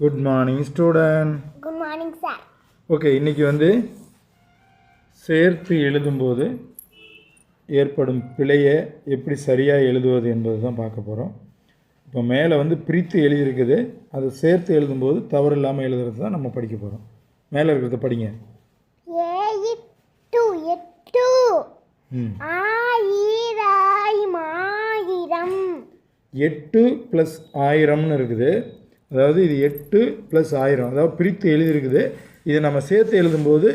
Good morning student good morning sir okay இன்றைக்கி வந்து சேர்த்து எழுதும்போது ஏற்படும் பிழையை எப்படி சரியாக எழுதுவது என்பது தான் பார்க்க போகிறோம் இப்போ மேலே வந்து பிரித்து எழுதியிருக்குது. அதை சேர்த்து எழுதும்போது தவறு இல்லாமல் எழுதுறது தான் நம்ம படிக்க போகிறோம் மேலே இருக்கிறத படிங்க. எட்டு ப்ளஸ் ஆயிரம்னு இருக்குது. அதாவது இது எட்டு ப்ளஸ் ஆயிரம். அதாவது பிரித்து எழுதியிருக்குது. இதை நம்ம சேர்த்து எழுதும்போது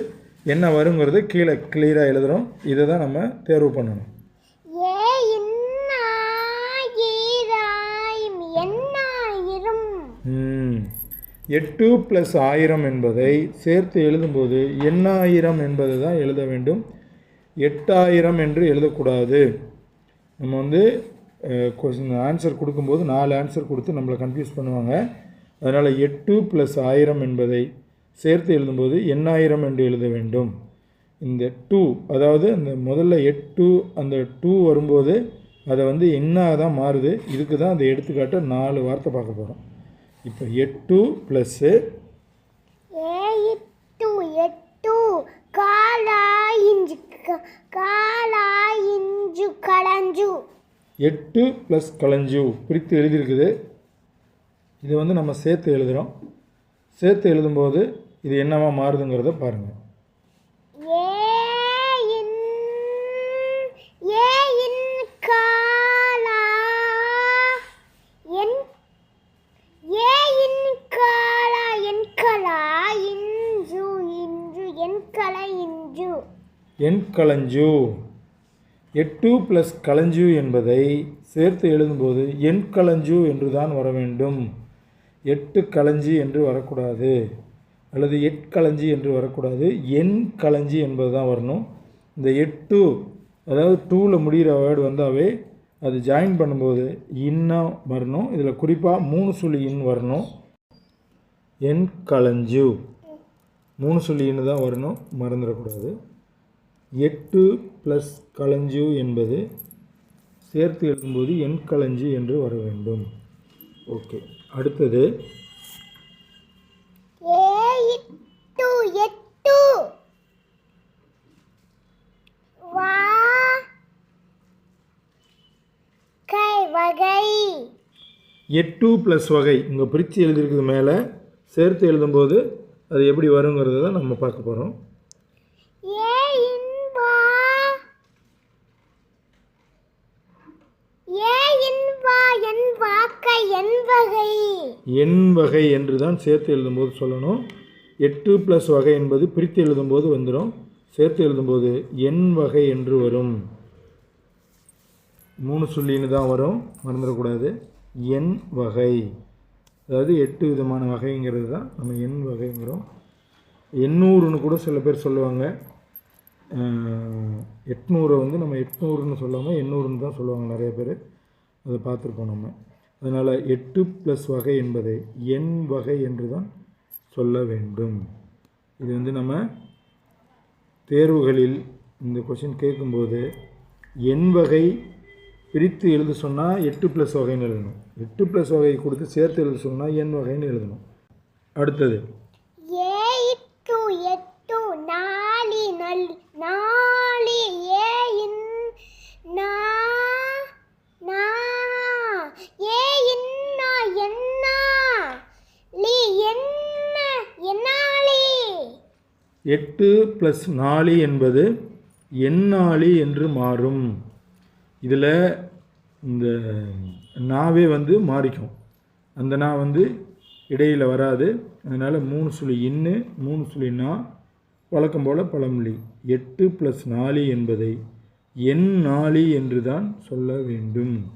என்ன வருங்கிறது கீழே கிளியராக எழுதுகிறோம் இதை தான் நம்ம தேர்வு பண்ணணும். எட்டு ப்ளஸ் ஆயிரம் என்பதை சேர்த்து எழுதும்போது எண்ணாயிரம் என்பது தான் எழுத வேண்டும். எட்டாயிரம் என்று எழுதக்கூடாது. நம்ம வந்து கொஸ்டின் ஆன்சர் கொடுக்கும்போது நாலு ஆன்சர் கொடுத்து நம்மளை கன்ஃபியூஸ் பண்ணுவாங்க. அதனால் எட்டு ப்ளஸ் ஆயிரம் என்பதை சேர்த்து எழுதும்போது எண்ணாயிரம் என்று எழுத வேண்டும். இந்த டூ அதாவது அந்த முதல்ல எட்டு அந்த டூ வரும்போது அதை வந்து என்ன தான் மாறுது. இதுக்கு தான் அந்த எடுத்துக்காட்ட நாலு வார்த்தை பார்க்க போகிறோம் இப்போ எட்டு ப்ளஸ்ஸு எட்டு ப்ளஸ் கலஞ்சு பிரித்து எழுதியிருக்குது. இதை வந்து நம்ம சேர்த்து எழுதுகிறோம் சேர்த்து எழுதும்போது இது என்னவா மாறுதுங்கிறத பாருங்கள் என் களஞ்சு எட்டு ப்ளஸ் களஞ்சு என்பதை சேர்த்து எழுதும்போது என் களஞ்சு என்று தான் வர வேண்டும். எட்டு களஞ்சி என்று வரக்கூடாது. அல்லது எட்களஞ்சி என்று வரக்கூடாது. எண் களஞ்சி என்பது தான் வரணும். இந்த எட்டு அதாவது டூவில் முடிகிற வேர்டு வந்தாவே அது ஜாயின் பண்ணும்போது இன்னும் வரணும். இதில் குறிப்பாக மூணு சுழி இன் வரணும். என் களஞ்சு. மூணு சுழி இன்னு தான் வரணும். மறந்துடக்கூடாது. எட்டு ப்ளஸ் களஞ்சு என்பது சேர்த்து எழுதும்போது என் களஞ்சு என்று வர வேண்டும். ஓகே. அடுத்தது எட்டு. ப்ளஸ் வகை. இங்கே பிரித்து எழுதியிருக்குது மேலே சேர்த்து எழுதும்போது அது எப்படி வருங்கிறத தான் நம்ம பார்க்க போகிறோம் எண் வகை. என்று தான் சேர்த்து எழுதும்போது சொல்லணும். எட்டு ப்ளஸ் வகை என்பது பிரித்து எழுதும்போது வந்துடும் சேர்த்து எழுதும்போது எண் வகை என்று வரும். மூணு சொல்லின்னு தான் வரும். மறந்துடக்கூடாது. எண் வகை. அதாவது எட்டு விதமான வகைங்கிறது தான் நம்ம எண் வகைங்கிறோம். எண்ணூறுன்னு கூட சில பேர் சொல்லுவாங்க. எட்நூறை வந்து நம்ம எட்நூறுன்னு சொல்லாமல் எண்ணூறுன்னு தான் சொல்லுவாங்க நிறைய பேர். அதை பார்த்துருப்போம் நம்ம. அதனால் எட்டு ப்ளஸ் வகை என்பதை எண் வகை என்று தான் சொல்ல வேண்டும். இது வந்து நம்ம தேர்வுகளில் இந்த கொஷின் கேட்கும்போது எண் வகை பிரித்து எழுத சொன்னால் எட்டு ப்ளஸ் வகைன்னு எழுதணும். எட்டு ப்ளஸ் வகை கொடுத்து சேர்த்து எழுத சொன்னால் எண் வகைன்னு எழுதணும். அடுத்தது ஏ இட்டு எட்டு நாலி நல் நாலி ஏ இன் நா நா ஏ இன்னா என்னா லி என்ன என்னாலி எட்டு ப்ளஸ் நாலு என்பது எண்ணாளி என்று மாறும். இதில் இந்த நாவே வந்து மாறிக்கும். அந்த நா வந்து இடையில் வராது. அதனால் மூணு சுழி இன்னு மூணு சுழி நா வழக்கம் போல் பழமொழி. எட்டு ப்ளஸ் நாலு என்பதை எண் நாளி என்று தான் சொல்ல வேண்டும்.